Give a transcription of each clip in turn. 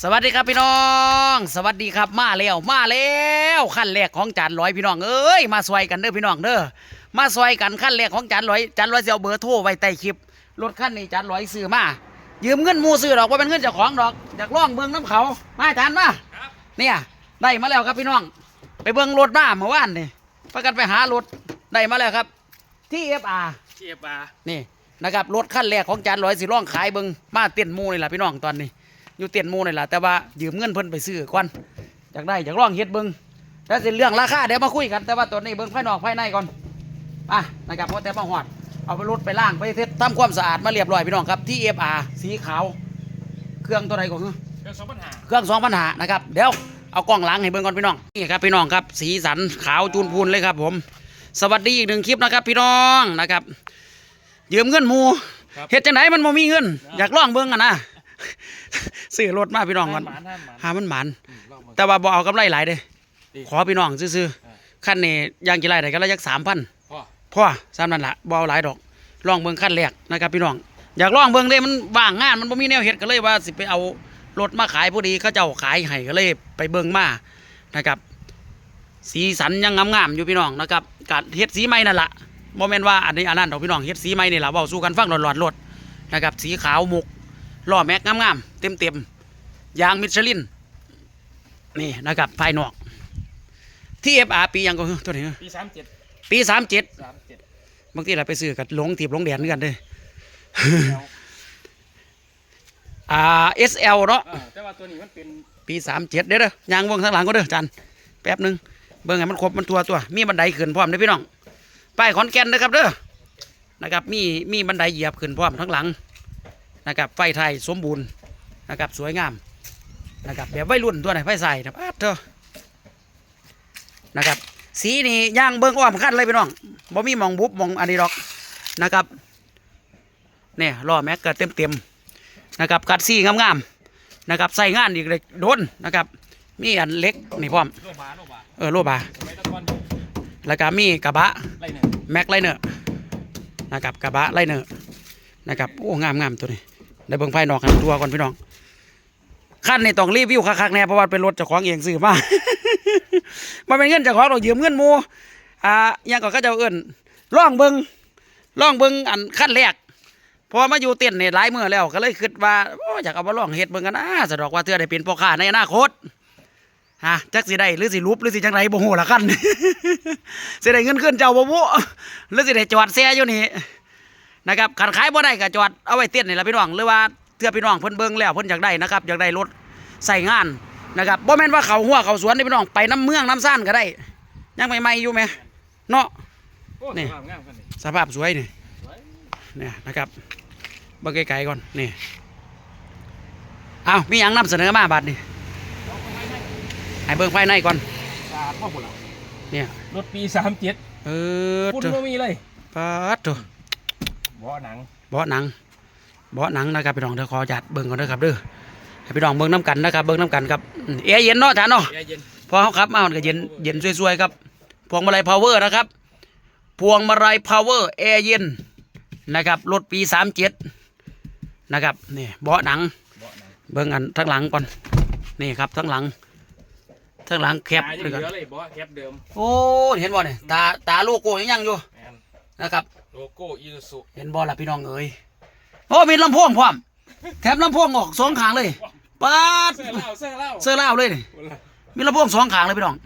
สวัสดีครับพี่น้อง สวัสดีครับมาแล้วมาแล้วขั้นแรกของจานร้อยพี่น้องเอ้ยมาซอยกันเด้อพี่น้องเด้อมาซอยกันขั้นแรกของจานร้อยจานร้อยเสียเอาเบอร์โทรไว้ใต้คลิปรถขั้นนี้จานร้อยซื้อมายืมเงินหมูซื้อดอกว่าเป็นเงินเจ้าของดอกอยากล่องเบิ้งน้ำเขามาจานมาเนี่ยได้มาแล้วครับพี่น้อง ไปเบิ้งรถมาเมื่อวานนี่พากันไปหารถได้มาแล้วครับที่เอฟอาร์เทียบอานี่นะครับรถขั้นแรกของจานร้อยสิร่องขายเบิงมาเต้นหมูนี่แหละพี่น้องตอนนี้ อยู่เต้นหมูนี่แหละแต่ว่ายืมเงินเพิ่นไปซื้อก่อนอยากได้อยากลองเฮ็ดเบิงแล้วสิเรื่องราคาเดี๋ยวมาคุยกัน แต่ว่าตัวนี้เบิงภายนอกภายในก่อนอะนะครับเพราะแต่มาหอดเอาไปรถไปล่างไปเทสทำความสะอาดมาเรียบร้อยพี่น้องครับที่ FR สีขาว เครื่องตัวใดก่อนคือเรื่องสองปัญหาเครื่องสองปัญหานะครับเดี๋ยวเอากล้องหล้างให้เบิ่งก่อนพี่น้องนี่ครับพี่น้องครับ สีสันขาวจูนพูนเลยครับ ผม สวัสดีอีกหนึ่งคลิปนะครับ พี่น้องนะครับยืมเงินหมูเฮ็ดจังไหนมันบ่มีเงิน อยากลองเบิ่งอะนะ ซื้อรถมาพี่น้องก่อนหมานท่านหมานหามันหมันอืมลองมาแต่ว่าบ่เอากำไรหลายเด้ดีขอพี่น้องซื่อๆขั้นนี้ยางกี่ไรได้ก็ละยักสามพันพ่อพ่อสามนั่นละบ่เอาหลายดอกลองเบิ่งขั้นแรกนะครับพี่น้อง อยากลองเบิ่งเด้มันว่างงานมันบ่มีแนวเฮ็ดก็เลยว่าสิไปเอารถมาขายพอดีเขาเจ้าขายให้ก็เลยไปเบิ่งมานะครับ สีสันยังงามๆอยู่พี่น้องนะครับกเฮ็ดสีใหม่นั่นล่ะบ่แม่นว่าอันนี้อันนั้นดอกพี่น้องเฮ็ดสีใหม่นี่ล่ะเว้าสู่กันฟังหลอดๆรถนะครับสีขาวมุก ล้อแม็กงามๆเต็มๆยางมิชลิน นี่นะครับภายนอกที่ FR ปียังก็คือตัวนี้ปีสามเจ็ดปี37สามเจ็ดบางทีเราไปซื้อกับหลงถีบหลงแดนด้วยกันเด้อแล้วอ่า SL เนาะอ่าแต่ว่าตัวนี้มันเป็นปีสามเจ็ดเด้อเด้อยางวงข้างหลังก็เด้อจันแป๊บหนึงเบิ่งให้มันครบมันตัวตัว มีบันไดขึ้นพร้อมเด้อพี่น้องป้ายขอนแก่นนะครับเด้อนะครับมีมีบันไดเหยียบขึ้นพร้อมทั้งหลัง นะครับไฟไทยสมบูรณ์นะครับสวยงามนะครับแบบวัยรุ่นตัวไหนไฟใส่นะอาดเถอะนะครับสีนี่ย่างเบิ่งอ้อมขั้นเลยพี่น้องบ่มีหมองบุบหมองอันนี้ดอกนะครับเนี่ยล้อแม็กก็เต็มเต็มๆนะครับกัดซี่งามๆนะครับใส่งานอีกเลยโดนนะครับ มีอันเล็กนี่พร้อมโลบาโลบาเออโลบาไว้ตะกอนแล้วก็มีกระบะไรหนึ่งแม็กไลเนอร์นะครับกระบะไลเนอร์นะครับโอ้งามงามตัวนี้ ได้เบิ่งภายนอกกันตัวก่อนพี่น้องขั้นนี่ต้องรีวิวคักๆแน่เพราะว่าเป็นรถเจ้าของเองซื้อมามันเป็นเงินเจ้าของเรายืมเงินมูอ่ายังก็เขาจ้าเอิ้นล่องเบิ่งล่องเบิ่งอันขั้นแรกพอมาอยู่เต้นเนี่ยหลายเมื้อแล้วก็เลยคิดว่าอยากเอามาล่องเฮ็ดเบิ่งกันนะสะดอกว่าเทื่อได้เป็นพ่อค้าในอนาคตฮะจักสิได้หรือสิลุบหรือสิจังไรบ่ฮู้ละกันสิได้เงินขึ้นเจ้าบ่บุหรือสิได้จอดแซ่อยู่นี่ นะครับขันขายบ่ได้ก็จอดเอาไว้เต้นนี่ล่ะพี่น้องหรือว่าเทื่อพี่น้องเพิ่นเบิ่งแล้วเพิ่นอยากได้นะครับอยากได้รถใส่งานนะครับบ่แม่นว่าเขาหัวเขาสวนนี่พี่น้องไปน้ำเมืองน้ำซ่านก็ได้ยังใหม่ๆอยู่ไหมเนาะโอ้นี่สวยงามกันนี่สภาพสวยนี่สวยเนี่ยนะครับเบิ่งไกลๆก่อนนี่เอามีหยังนำเสนอมาบัดนี่เอาไปให้ให้ให้เบิ่งภายในก่อนสาดพ่อบุญละเนี่ยรถปีสามเจ็ดเออคุณเถอะไม่มีเลยปัดเถอะ บ่อหนังเบาะหนังเบาะหนังนะครับพี่น้องเดี๋ยวขอจัดเบิ่งก่อนนะครับเด้อให้พี่น้องเบิ่งน้ำกันนะครับเบิ่งน้ำกันครับอืมแอร์เย็นเนาะจ้าเนาะแอร์เย็นพอเขาขับมามันก็เย็นเย็นสวยๆครับพวงมาลัยพาวเวอร์นะครับ พวงมาลัยพาวเวอร์แอร์เย็นนะครับรถปีสามเจ็ดนะครับนี่เบาะหนัง บ่อหนังเบิ่งอันทั้งหลังก่อนนี่ครับทั้งหลังทั้งหลังแคบตาเลยยังกันเหลือเลยบ่อแคปเดิมโอ้เห็นบ่เนี่ยตาตาโลโก้ยังยังอยู่แมนนะครับ โลโก้อีซูซุเห็นบ่ล่ะพี่น้องเอ้ยโอ้มีลำโพงพร้อม แถมลำโพงออกสองข้างเลยปาดเสื้อเหล้าเสื้อเหล้าเสื้อลาวเลยนี่บุญละมีลำโพงสองข้างเลยพี่น้อง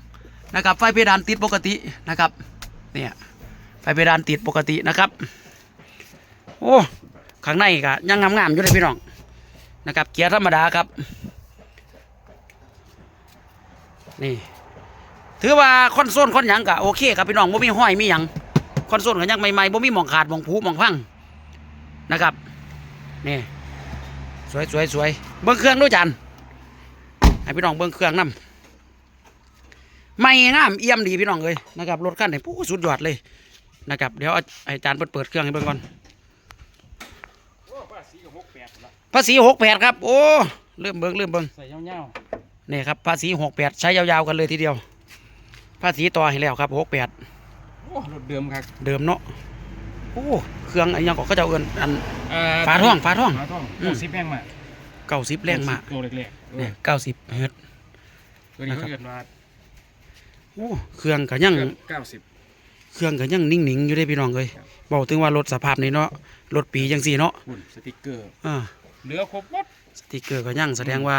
นะครับ ไฟเพดานติดปกตินะครับ เนี่ยไฟเพดานติดปกตินะครับ โอ้ข้างในก็ยังงามๆอยู่เลยพี่น้องนะครับ เกียร์ธรรมดาครับ นี่ ถือว่าคอนโซลคอนหยังก็โอเคครับพี่น้องบ่มีห้อยมีหยัง คอนโซลก็ยังใหม่ๆบ่มีหมองขาดหมองผุหมองพังนะครับนี่สวยสวยสวยเบิ้งเครื่องด้วยจันให้พี่น้องเบิ้งเครื่องนํไม่งามเอี่ยมดีพี่น้องเลยนะครับรถคันนี้ผู้สุดยอดเลยนะครับเดี๋ยวเอาให้อาจารย์เปิดเปิดเครื่องให้เบิ่งก่อนโอ้ป้าสีกับหกแปดละภาษีหกแปดครับ โอ้เริ่มเบิ่งเริ่มเบิ่งใส่เงานี่ครับภาษีหกแปดใช้ยาวๆกันเลยทีเดียว ภาษีต่อให้แล้วครับหกแปดๆ โอ้รถเดิมครับเดิมเนาะโอ้เครื่องอันยังก็เขาจะเอาเอินอัน เอ่อฝาท่องฝาท่องฝาท่องอืมโอ้สิบแพงมากโเก้าสิบแรงมากโลแรกๆเนี่ยเก้าสิบเฮิร์ตซ์ ตัวนี้เขาเกิดมาโอ้เครื่องก็ยังเก้าสิบ เครื่องก็ยังนิ่งๆอยู่ได้พี่น้องเลยครับ บอกถึงว่ารถสภาพนี้เนาะรถปีจังสี่เนาะหุ่นสติกเกอร์ อ่าเหลือครบหมด สติกเกอร์ก็ยังแสดงว่า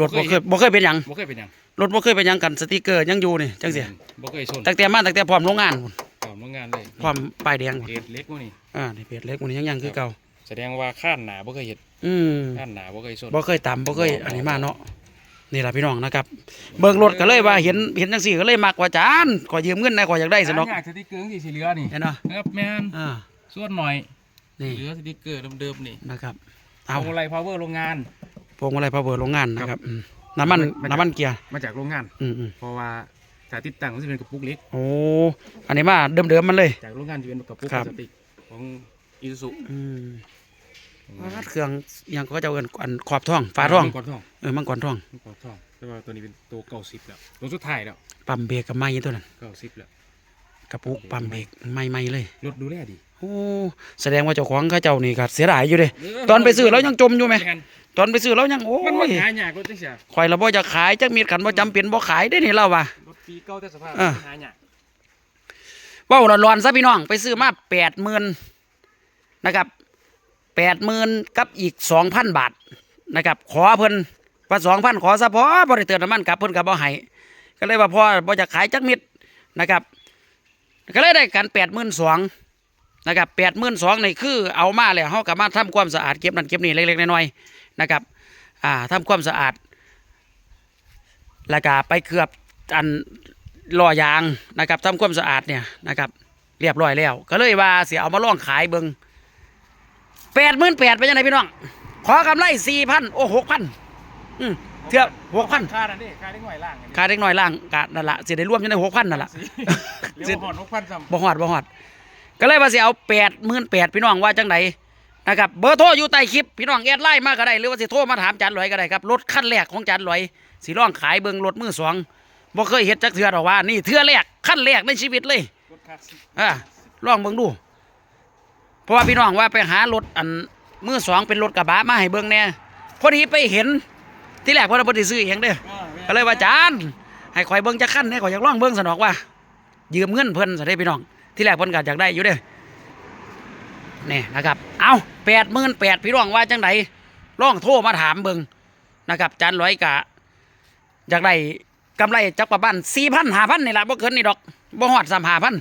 รถบ่บ่เคเคยยบ่เคยเป็นหยังบ่เคยเป็นหยัง รถบ่เคยเป็นหยังกันสติกเกอร์ยังอยู่นี่จังซี่บ่เคยชนตั้งแต่มาตั้งแต่พร้อมโรงงานพุ่นก่อนโรงงานเลยพร้อมป้ายแดงพุ่นเกรดเล็กมื้อนี้อ่านี่เพจเล็กมันยังยังคือเก่าแสดงว่าข้านหนาบ่เคยเห็นอืมข้านหนาบ่เคยชนบ่เคยตำบ่เคยอันนี้มาเนาะนี่ล่ะพี่น้องนะครับเบิ่งรถก็เลยว่าเห็นเห็นจังซี่ก็เลยมักว่าจานขอยืมเงินหน่อยขออยากได้ซะเนาะหายากสติกเกอร์ที่สีเหลือนี่เห็นเนาะครับแม่นอ่าส่วนหน่อยนี่เหลือสติกเกอร์เดิมๆนี่นะครับเอาเอาอะไรพาวเวอร์โรงงานพวงมาลัยพาวเวอร์โรงงานนะครับอืม น้ำมันมันน้ำมันเกียร์ มาจากโรงงาน อืมอืมเพราะว่าถ้าติดตั้งมันจะเป็นกระปุกเล็ก โอ้ อันนี้มาเดิมๆมันเลย จากโรงงานจะเป็นกระปุกคพรัลาบสติกของอีซูซุอืมว่าเครื่องอิหยังก็จะเอิ้นอันขอบท้องฝาท้องมังกรทองเออมังกรท้องมังกรทองแต่ว่าตัวนี้เป็นตัวเก้าสิบแล้วตัวสุดท้ายแล้วปั๊มเบรกกับไม้ตัวนั้นเก้าสิบแล้วกระปุกปั๊มเบรกไม้ๆเลย รถดูแลดีโอ้แสดงว่าเจ้าของเขาเจ้านี่ก็เสียดายอยู่เด้ตอนไปซื้อแล้วยังจมอยู่ไหม ตอนไปซื้อแล้วยังโอ้มันมันยหายากรถจังเสียข่อยละบ่จะขายจักมีดขันบ่จำเป็นบ่ขายได้นี่เล่าว่ะ รถปีเก่าแต่สภาพอะ หายากเว้าร้อนๆซะพี่น้องไปซื้อมา80,000นะครับ80,000กับอีก2,000บาทนะครับ ขอเพิ่นว่า2,000ขอซะพอบ่ได้เติมน้ำมันกลับเพิ่นก็บ่ให้ก็เลยว่าพอบ่จะขายจักมิดนะครับ ก็เลยได้กัน82,000นะครับ82,000นี่คือเอามาแล้วเฮาก็มาทำความสะอาดเก็บนั่นเก็บนี่เล็กๆน้อยๆนะครับอ่าทำความสะอาด แล้วก็ไปเคลือบอันล้อยางนะครับทำความสะอาดเนี่ยนะครับเรียบร้อยแล้ว ก็เลยว่าเสียเอามาล่องขายเบิงแปดหมื่นแปดเป็นยังไงพี่น้อง ขอกำไรสี่พันโอ้หกพันอืมเทียบหกพันค่านั่นดิค่าเล็กหน่อยล่างอันนี้ค่าเล็กน้อยล่างกะนั่นละเสียได้ร่วมอยู่ในหกพันนั่นละเรียกว่าหอนหกพันซ้ำบ่ฮอดบ่ฮอด ก็เลยว่าสิเอาแปดหมื่นแปดพี่น้องว่าจังไดนะครับเบอร์โทรอยู่ใต้คลิปพี่น้องแอดไลน์มาก็ได้หรือว่าสิโทรมาถามจานลอยก็ได้ครับรถคันแรกของจานลอยสิลองขายเบิ่งรถมือสองบ่เคยเฮ็ดจักเทื่อดอกว่านี่เทื่อแรกขั้นแรกในชีวิตเลยรถคลาสสิกอ่าลองเบิ่งดู เพราะว่าพี่น้องว่าไปหารถอันมือสองเป็นรถกระบะมาให้เบิ่งแหน่พอดีไปเห็นที่แรกเพิ่นบ่ได้ซื้อเองเด้อก็เลยว่าจานให้ข่อยเบิ่งจักขั้นให้ข่อยอยากลองเบิ่งสนอกว่า ยืมเงินเพิ่นซะได้พี่น้อง ที่แรกเพิ่นก็อยากได้อยู่เด้อนี่นะครับ เอาแปดหมื่นแปดพี่น้องว่าจังไดลองโทรมาถามเบิงนะครับจานร้อยกะอยากได้กำไรจักประมาณสี่พันห้าพันนี่ละบ่เกินนี่ดอกบ่ฮอดสามห้าพัน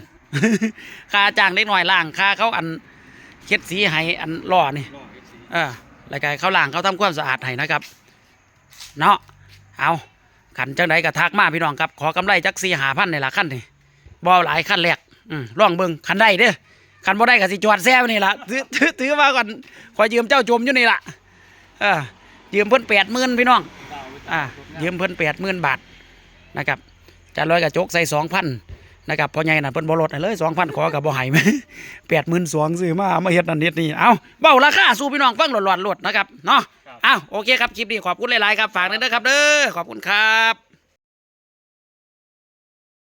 ค่าจ้างเล็กน้อยล่างค่าเขาอันเช็ดสีให้อันล่อนี่อเออรายการเขาล้างเขาทำความสะอาดให้นะครับ เนาะเอาขันจังไดกะทักมาพี่น้องครับ ขอกำไรจักสี่ห้าพันนี่ละขั้นนี่บ่หลายขั้นแรก ลองเบิ่งขันได้เด้อขันบ่ได้ก็สิจวดแซ่บนี่ละถือถือถือมาก่อนขอยืมเจ้าจมอยู่นี่ละเออยืมเพิ่นแปดหมื่นพี่น้องอ่ายืมเพิ่นแปดหมื่นบาทนะครับจานร้อยกับโจกใส่สองพันนะครับพอใหญ่น่ะเพิ่นบ่ลดเลยสองพันขอกับบ่ให้แปดหมื่นสองซื้อมาเมาเฮ็ดนั่นเฮ็ดนี่เอาเบ้าราคาสู้พี่น้องฟังหลอนๆลดนะครับเนาะอ้าวโอเคครับคลิปนี้ขอบคุณหลายๆครับฝากด้วยนะครับเด้อขอบคุณครับ